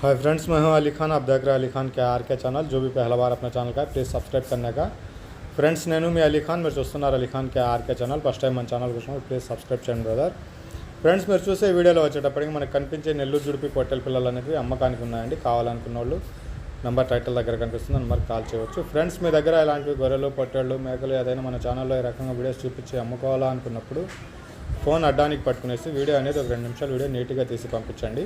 Hi friends मैं हूं अली खान आप देख रहे हैं अली खान के आर के ఛానల్ जो भी पहला बार अपना ఛానల్ का है ప్లీజ్ సబ్స్క్రైబ్ करने का ఫ్రెండ్స్ నేను మీ అలీ ఖాన్ మీరు చూస్తున్నారు Ali Khan K RK channel first time మన ఛానల్ కోసం ప్లీజ్ సబ్స్క్రైబ్ చేయండి బ్రదర్ ఫ్రెండ్స్ మీరు చూసే వీడియోలో వచ్చేటప్పటికి మనకు కనిపించే నెల్లూరు జుడిపి పొట్టెల పిల్లలు అనేవి అమ్మకానికి ఉన్నాయండి కావాలనుకున్న వాళ్ళు నంబర్ టైటిల్ దగ్గర కనిపిస్తుంది నెంబర్ కాల్ చేయవచ్చు ఫ్రెండ్స్ మీ దగ్గర ఇలాంటివి గొర్రెలు పొట్టేళ్ళు మేకలు ఏదైనా మన ఛానల్లో ఈ రకంగా వీడియోస్ చూపించి అమ్ముకోవాలా అనుకున్నప్పుడు ఫోన్ అడ్డానికి పట్టుకునేసి వీడియో అనేది ఒక రెండు నిమిషాలు వీడియో నీట్గా తీసి పంపించండి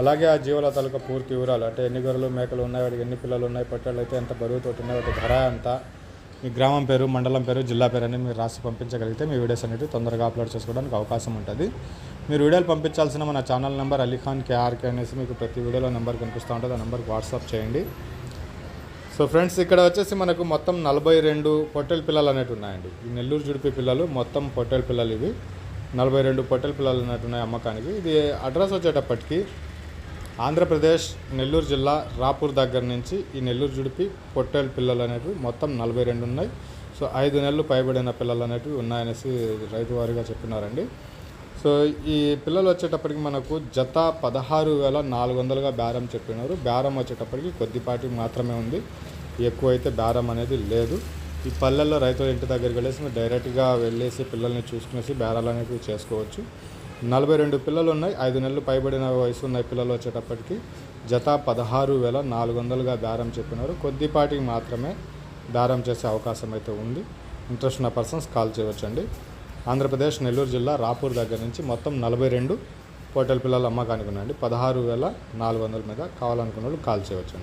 అలాగే ఆ జీవుల తాలూకా పూర్తి వివరాలు అంటే ఎన్ని గొర్రెలు మేకలు ఉన్నాయి వాటికి ఎన్ని పిల్లలు ఉన్నాయి పట్టాలు అయితే ఎంత బరువుతో ఉన్నాయి వాటి ధర ఎంత మీ గ్రామం పేరు మండలం పేరు జిల్లా పేరు అనేది మీరు రాసి పంపించగలిగితే మీ వీడియోస్ అనేవి తొందరగా అప్లోడ్ చేసుకోవడానికి అవకాశం ఉంటుంది. మీరు వీడియోలు పంపించాల్సిన మన ఛానల్ నెంబర్ అలీఖాన్ కేఆర్కే అనేసి మీకు ప్రతి వీడియోలో నెంబర్ కనిపిస్తూ ఉంటుంది ఆ నెంబర్కి వాట్సాప్ చేయండి. సో ఫ్రెండ్స్ ఇక్కడ వచ్చేసి మనకు మొత్తం నలభై రెండు పొట్టెల పిల్లలు అనేవి ఉన్నాయండి. ఈ నెల్లూరు జుడిపి పిల్లలు మొత్తం పొట్టెల పిల్లలు ఇవి. నలభై రెండు పొట్టెల పిల్లలు అనేవి ఉన్నాయి అమ్మకానికి. ఇది అడ్రస్ వచ్చేటప్పటికి ఆంధ్రప్రదేశ్ నెల్లూరు జిల్లా రాపూర్ దగ్గర నుంచి ఈ నెల్లూరు జుడిపి పొట్టేలు పిల్లలు అనేవి మొత్తం నలభై రెండు ఉన్నాయి. సో ఐదు నెలలు పైబడిన పిల్లలు అనేవి ఉన్నాయనేసి రైతు వారిగా చెప్పినారండి. సో ఈ పిల్లలు వచ్చేటప్పటికి మనకు జత పదహారు వేల నాలుగు వందలుగా బేరం చెప్పినారు. బేరం వచ్చేటప్పటికి కొద్దిపాటి మాత్రమే ఉంది. ఎక్కువ అయితే బేరం అనేది లేదు. ఈ పల్లెల్లో రైతుల ఇంటి దగ్గరికి వెళ్ళేసి డైరెక్ట్గా వెళ్ళేసి పిల్లల్ని చూసుకునేసి బేరాలు అనేవి చేసుకోవచ్చు. నలభై రెండు పిల్లలు ఉన్నాయి ఐదు నెలలు పైబడిన వయసు ఉన్న పిల్లలు వచ్చేటప్పటికి. జత పదహారు వేల నాలుగు వందలుగా దారం చెప్పినారు. కొద్దిపాటికి మాత్రమే దారం చేసే అవకాశం అయితే ఉంది. ఇంట్రెస్ట్ ఉన్న పర్సన్స్ కాల్ చేయవచ్చండి. ఆంధ్రప్రదేశ్ నెల్లూరు జిల్లా రాపూర్ దగ్గర నుంచి మొత్తం నలభై రెండు పోటల్ పిల్లలు అమ్మకానికి ఉన్నాయండి. పదహారు వేల నాలుగు వందల మీద కావాలనుకున్న వాళ్ళు కాల్ చేయవచ్చండి.